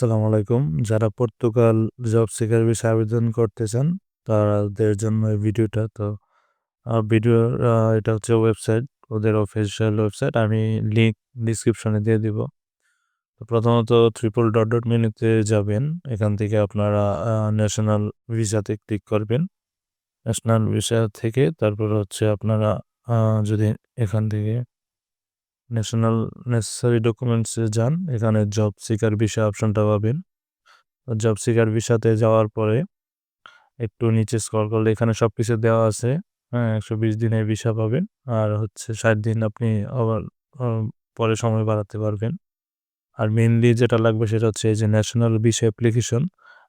আসসালামু আলাইকুম। যারা পর্তুগাল জব সিকার বিষয়ে আবেদন করতে চান, তাদের জন্য এই ভিডিওটা, তো ভিডিও এটা হচ্ছে ওয়েবসাইট ওদের অফিসিয়াল ওয়েবসাইট আমি লিঙ্ক ডিসক্রিপশনে দিয়ে দিব। তো প্রথমত ট্রিপল ডট ডট মেনুতে যাবেন, এখান থেকে আপনারা ন্যাশনাল ভিসাতে ক্লিক করবেন। ন্যাশনাল ভিসা থেকে, তারপর হচ্ছে আপনারা যদি এখান থেকে ন্যাশনাল নেসেসারি ডকুমেন্টসে যান। এখানে জব সিকার ভিসা অপশনটা পাবেন। জব সিকার ভিসাতে যাওয়ার পরে একটু নিচে স্ক্রল করলে এখানে সব কিছু দেওয়া আছে। হ্যাঁ একশো বিশ দিনের ভিসা পাবেন। আর হচ্ছে ষাট দিন আপনি আবার পরে সময় বাড়াতে পারবেন। আর মেনলি যেটা লাগবে সেটা হচ্ছে এই যে ন্যাশনাল ভিসা অ্যাপ্লিকেশন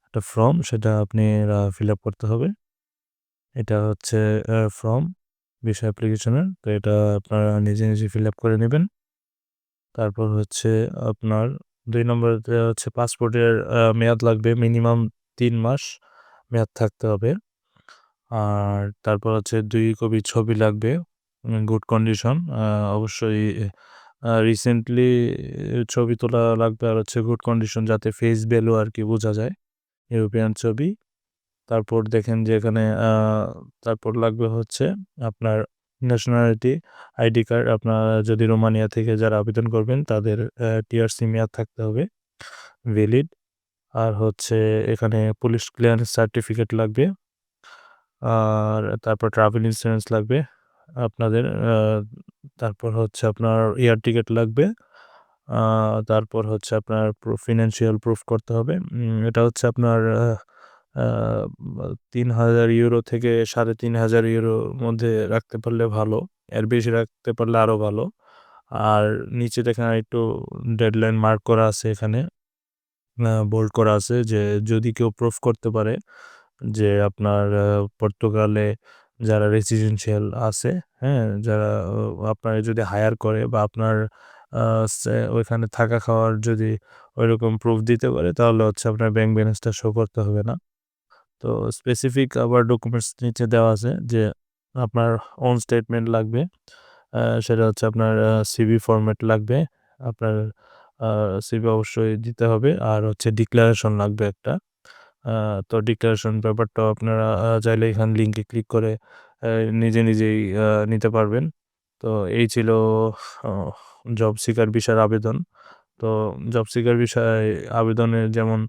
একটা ফর্ম সেটা আপনি ফিল আপ করতে হবে। এটা হচ্ছে ফর্ম ভিসা অ্যাপ্লিকেশনের তো এটা আপনারা নিজে নিজে ফিল আপ করে নেবেন। তারপর হচ্ছে আপনার দুই নম্বর হচ্ছে পাসপোর্টের মেয়াদ লাগবে মিনিমাম তিন মাস মেয়াদ থাকতে হবে। আর তারপর হচ্ছে দুই কপি ছবি লাগবে গুড কন্ডিশন অবশ্যই রিসেন্টলি ছবি তোলা লাগবে। আর হচ্ছে গুড কন্ডিশন যাতে ফেস ভ্যালু আর কি বোঝা যায় ইউরোপিয়ান ছবি। তারপর দেখেন যে এখানে তারপর লাগবে হচ্ছে আপনার ন্যাশনালিটি আইডি কার্ড আপনার যদি রোমানিয়া থেকে যারা আবেদন করবেন তাদের টিআরসি মেয়াদ থাকতে হবে ভ্যালিড আর হচ্ছে এখানে পুলিশ ক্লিয়ারেন্স সার্টিফিকেট লাগবে, আর তারপর ট্রাভেল ইন্স্যুরেন্স লাগবে আপনাদের তারপর হচ্ছে আপনার এয়ার টিকিট লাগবে তারপর হচ্ছে আপনার ফিনান্সিয়াল প্রুফ করতে হবে। এটা হচ্ছে আপনার তিন হাজার ইউরো থেকে সাড়ে তিন হাজার ইউরোর মধ্যে রাখতে পারলে ভালো। এর বেশি রাখতে পারলে আরও ভালো। আর নিচে দেখেন একটু ডেডলাইন মার্ক করা আছে এখানে। বোল্ড করা আছে যে যদি কেউ প্রুফ করতে পারে যে আপনার পর্তুগালে যারা রেসিডেন্সিয়াল আছে হ্যাঁ যারা আপনার যদি হায়ার করে বা আপনার ওইখানে থাকা খাওয়ার যদি ওইরকম প্রুফ দিতে পারে তাহলে হচ্ছে আপনার ব্যাংক ব্যালেন্সটা শো করতে হবে না। তো স্পেসিফিক আবার ডকুমেন্টস নিচে দেওয়া আছে যে আপনার অন স্টেটমেন্ট লাগবে। সেটা হচ্ছে আপনার সিভি ফরম্যাট লাগবে, আপনার সিভি অবশ্যই দিতে হবে। আর হচ্ছে ডিক্লারেশন লাগবে একটা। তো ডিক্লারেশন ব্যাপারটা আপনারা চাইলে এখানে লিঙ্কে ক্লিক করে নিজে নিজেই নিতে পারবেন। তো এই ছিল জব সিকার বিষয়ের আবেদন। তো জব সিকার বিষয়ে আবেদনের যেমন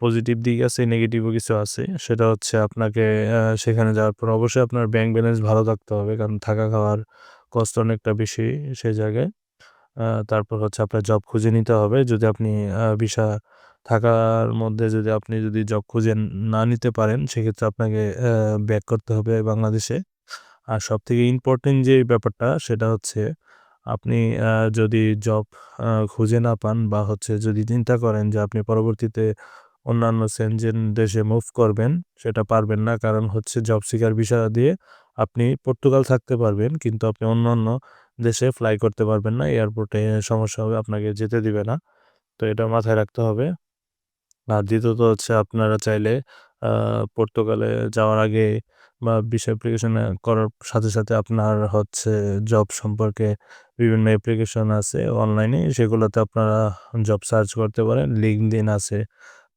পজিটিভ দিক আছে নেগেটিভও কিছু আছে। সেটা হচ্ছে আপনাকে সেখানে যাওয়ার পর অবশ্যই আপনার ব্যাংক ব্যালেন্স ভালো থাকতে হবে, কারণ থাকা খাওয়ার কষ্ট অনেকটা বেশি সেই জায়গায়। তারপর হচ্ছে আপনার জব খুঁজে নিতে হবে। যদি আপনি ভিসা থাকার মধ্যে যদি আপনি যদি জব খুঁজে না নিতে পারেন, সেক্ষেত্রে আপনাকে ব্যাক করতে হবে বাংলাদেশে। আর সব থেকে ইম্পর্টেন্ট যে ব্যাপারটা, সেটা হচ্ছে আপনি যদি জব খুঁজে না পান বা হচ্ছে যদি চিন্তা করেন যে আপনি পরবর্তীতে অন্যান্য সেনজেন দেশে মুভ করবেন, সেটা পারবেন না। কারণ হচ্ছে জব সিকার ভিসা দিয়ে আপনি পর্তুগাল থাকতে পারবেন, কিন্তু আপনি অন্য অন্য দেশে ফ্লাই করতে পারবেন না। এয়ারপোর্টে সমস্যা হবে, আপনাকে যেতে দিবে না। তো এটা মাথায় রাখতে হবে। আর দ্বিতীয়ত হচ্ছে আপনারা চাইলে পর্তুগালে যাওয়ার আগে বা বিষয় অ্যাপ্লিকেশন করার সাথে সাথে আপনার হচ্ছে জব সম্পর্কে বিভিন্ন অ্যাপ্লিকেশন আছে অনলাইনে সেগুলোতে আপনারা জব সার্চ করতে পারেন লিঙ্কডিন আছে।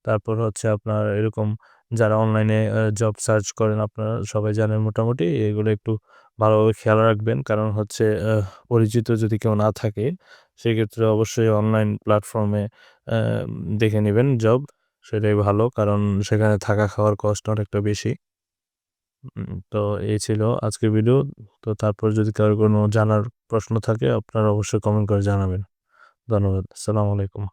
তারপর হচ্ছে আপনার এরকম যারা অনলাইনে জব সার্চ করেন আপনারা সবাই জানেন মোটামুটি, এগুলো একটু ভালোভাবে খেয়াল রাখবেন। কারণ হচ্ছে পরিচিত যদি কেউ না থাকে, সেক্ষেত্রে অবশ্যই অনলাইন প্ল্যাটফর্মে দেখে নেবেন জব সেটাই ভালো। কারণ সেখানে থাকা খাওয়ার কষ্ট অনেকটা বেশি। তো এই ছিল আজকের ভিডিও তো তারপর যদি কারোর কোনো জানার প্রশ্ন থাকে, আপনারা অবশ্যই কমেন্ট করে জানাবেন। ধন্যবাদ, আসসালামু আলাইকুম।